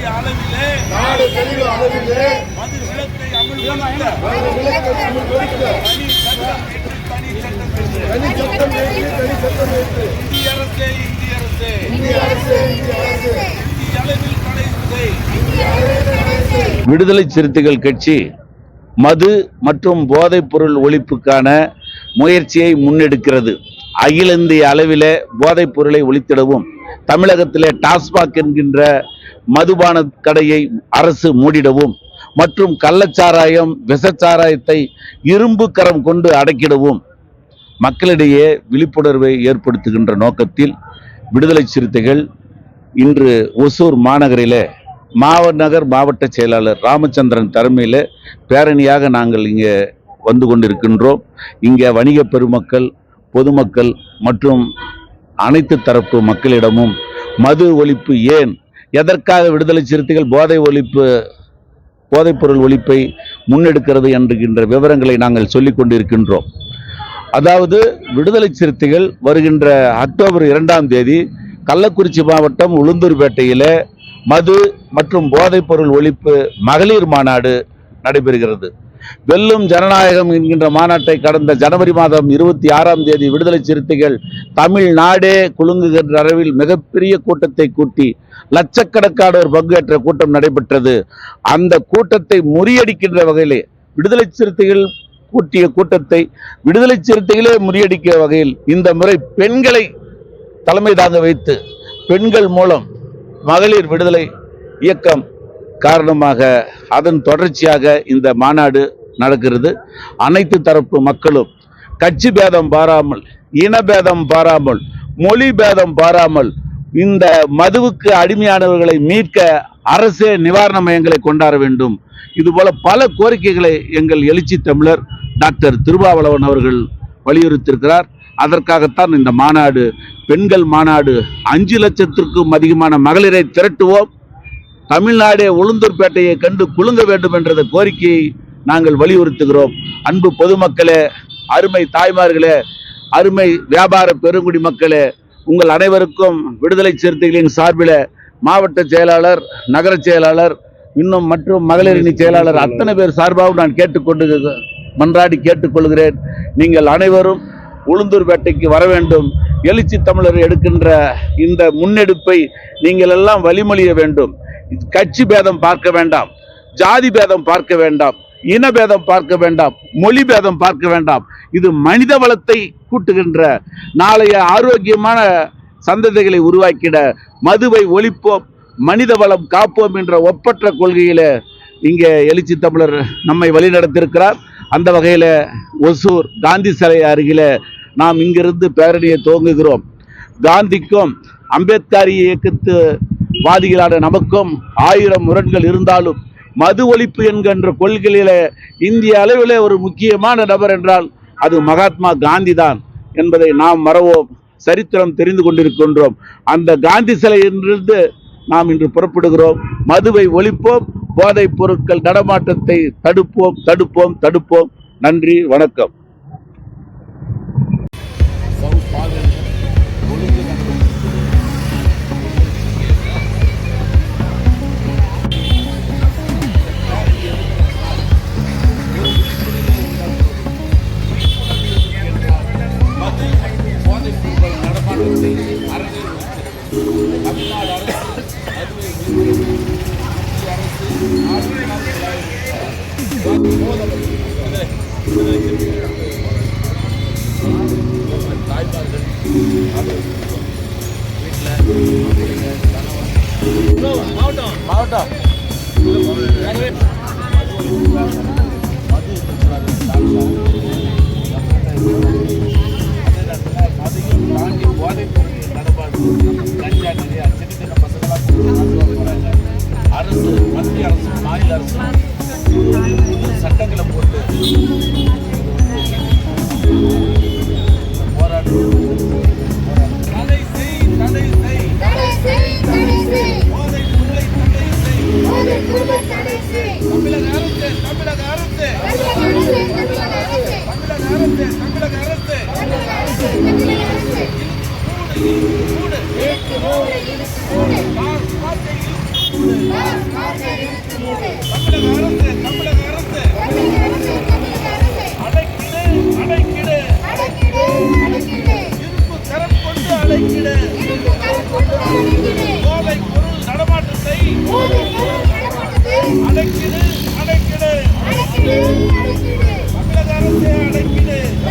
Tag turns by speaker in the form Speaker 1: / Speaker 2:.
Speaker 1: தெளிய அளவிலே
Speaker 2: நாடு தெளிவு அளவிலே
Speaker 1: மது அமல்படுத்த
Speaker 2: விளக்கை அமல்படுத்த
Speaker 1: தனி சட்டம் தனி சட்டம் என்று
Speaker 2: தனி சட்டம் ஏற்று தனி சட்டம் ஏற்று.
Speaker 1: இந்திய அரசே இந்திய அரசே.
Speaker 2: இந்திய அரசு இந்திய அரசு.
Speaker 1: இந்திய அளவில் தடை செய்
Speaker 2: இந்திய அளவில் தடை செய்.
Speaker 3: விடுதலை சிறுத்தைகள் கட்சி மது மற்றும் போதைப் பொருள் ஒழிப்புக்கான முயற்சியை முன்னெடுக்கிறது. அகில இந்திய அளவிலே போதைப் பொருளை ஒழித்திடவும் தமிழகத்திலே டாஸ்மாக் என்கின்ற மதுபான கடையை அரசு மூடிடவும் மற்றும் கள்ளச்சாராயம் விஷச்சாராயத்தை இரும்பு கரம் கொண்டு அடக்கிடவும் மக்களிடையே விழிப்புணர்வை ஏற்படுத்துகின்ற நோக்கத்தில் விடுதலை சிறுத்தைகள் இன்று ஒசூர் மாநகரில் மாவநகர் மாவட்ட செயலாளர் ராமச்சந்திரன் தலைமையில் பேரணியாக நாங்கள் இங்கே வந்து கொண்டிருக்கின்றோம். இங்கே வணிக பெருமக்கள் பொதுமக்கள் மற்றும் அனைத்து தரப்பு மக்களிடமும் மது ஒழிப்பு ஏன்? எதற்காக விடுதலை சிறுத்தைகள் போதை ஒழிப்பு போதைப்பொருள் ஒழிப்பை முன்னெடுக்கிறது என்கின்ற விவரங்களை நாங்கள் சொல்லிக் கொண்டிருக்கின்றோம். அதாவது விடுதலை சிறுத்தைகள் வருகின்ற அக்டோபர் இரண்டாம் தேதி கள்ளக்குறிச்சி மாவட்டம் உளுந்தூர்பேட்டையில் மது மற்றும் போதைப்பொருள் ஒழிப்பு மகளிர் மாநாடு நடைபெறுகிறது. வெல்லும் ஜனநாயகம் என்கின்ற மாநாட்டை கடந்த ஜனவரி மாதம் இருபத்தி ஆறாம் தேதி விடுதலை சிறுத்தைகள் தமிழ்நாடே குலுங்குகின்ற அளவில் மிகப்பெரிய கூட்டத்தை கூட்டி லட்சக்கணக்கானோர் பங்கேற்ற கூட்டம் நடைபெற்றது. அந்த கூட்டத்தை முறியடிக்கின்ற வகையிலே விடுதலை சிறுத்தைகள் கூட்டிய கூட்டத்தை விடுதலை சிறுத்தைகளே முறியடிக்க வகையில் இந்த முறை பெண்களை தலைமை தாங்க வைத்து பெண்கள் மூலம் மகளிர் விடுதலை இயக்கம் காரணமாக அதன் தொடர்ச்சியாக இந்த மாநாடு நடக்கிறது. அனைத்து தரப்பு மக்களும் கட்சி பேதம் பாராமல் இனபேதம் பாராமல் மொழி பேதம் பாராமல் இந்த மதுவுக்கு அடிமையானவர்களை மீட்க அரசே நிவாரண மையங்களை கொண்டாட வேண்டும். இதுபோல பல கோரிக்கைகளை எங்கள் எழுச்சி தமிழர் டாக்டர் திருபாவளவன் அவர்கள் வலியுறுத்தியிருக்கிறார். அதற்காகத்தான் இந்த மாநாடு பெண்கள் மாநாடு அஞ்சு லட்சத்திற்கும் அதிகமான மகளிரை திரட்டுவோம். தமிழ்நாடே உளுந்தூர்பேட்டையை கண்டு குலுங்க வேண்டும் என்ற கோரிக்கையை நாங்கள் வலியுறுத்துகிறோம். அன்பு பொதுமக்களே அருமை தாய்மார்களே அருமை வியாபார பெருங்குடி மக்களே உங்கள் அனைவருக்கும் விடுதலை சிறுத்தைகளின் சார்பில் மாவட்ட செயலாளர் நகர செயலாளர் இன்னும் மற்றும் மகளிரணி செயலாளர் அத்தனை பேர் சார்பாகவும் நான் கேட்டுக்கொண்டு மன்றாடி கேட்டுக்கொள்கிறேன். நீங்கள் அனைவரும் உளுந்தூர்பேட்டைக்கு வர வேண்டும். எழுச்சி தமிழர் எடுக்கின்ற இந்த முன்னெடுப்பை நீங்கள் எல்லாம் வழிமொழிய வேண்டும். கட்சி பேதம் பார்க்க வேண்டாம். ஜாதி பேதம் பார்க்க வேண்டாம். இன பேதம் பார்க்க வேண்டாம் மொழி பேதம் பார்க்க வேண்டாம். இது மனித வளத்தை கூட்டுகின்ற நாளைய ஆரோக்கியமான சந்ததிகளை உருவாக்கிட மதுவை ஒழிப்போம் மனித வளம் காப்போம் என்ற ஒப்பற்ற கொள்கையில இங்கே எழுச்சி தமிழர் நம்மை வழிநடத்தியிருக்கிறார் அந்த வகையில் ஒசூர் காந்தி சிலை அருகில நாம் இங்கிருந்து பேரணியை துவங்குகிறோம். காந்திக்கும் அம்பேத்கர் இயக்கத்து வாதிகளான நமக்கும் ஆயிரம் முரண்கள் இருந்தாலும் மது ஒழிப்பு என்கின்ற கொள்கையில இந்திய அளவிலே ஒரு முக்கியமான நபர் என்றால் அது மகாத்மா காந்தி தான் என்பதை நாம் மறவோம் சரித்திரம் தெரிந்து கொண்டிருக்கின்றோம். அந்த காந்தி சிலையிலிருந்து நாம் இன்று புறப்படுகிறோம். மதுவை ஒழிப்போம் போதைப் பொருட்கள் நடமாட்டத்தை தடுப்போம் தடுப்போம் தடுப்போம். நன்றி வணக்கம்.
Speaker 1: மாவட்டம். அதையும் தாண்டி போதைப் பொருட்கள் கஞ்சா நிறைய சின்ன சின்ன பசங்களாம் போகிறாங்க அரசு மத்திய அரசு மாநில அரசு சட்டங்களை போட்டு இழுத்து மூடு
Speaker 4: இழுத்து மூடு இழுத்து மூடு
Speaker 1: தமிழக அரசு தமிழக அரசு
Speaker 4: அடைக்கிடு
Speaker 1: அடைக்கிடு அடைக்கிடு அடைக்கிடு இருப்பு
Speaker 4: தரம்
Speaker 1: கொண்டு அடைக்கிடு
Speaker 4: அடைக்கிடு.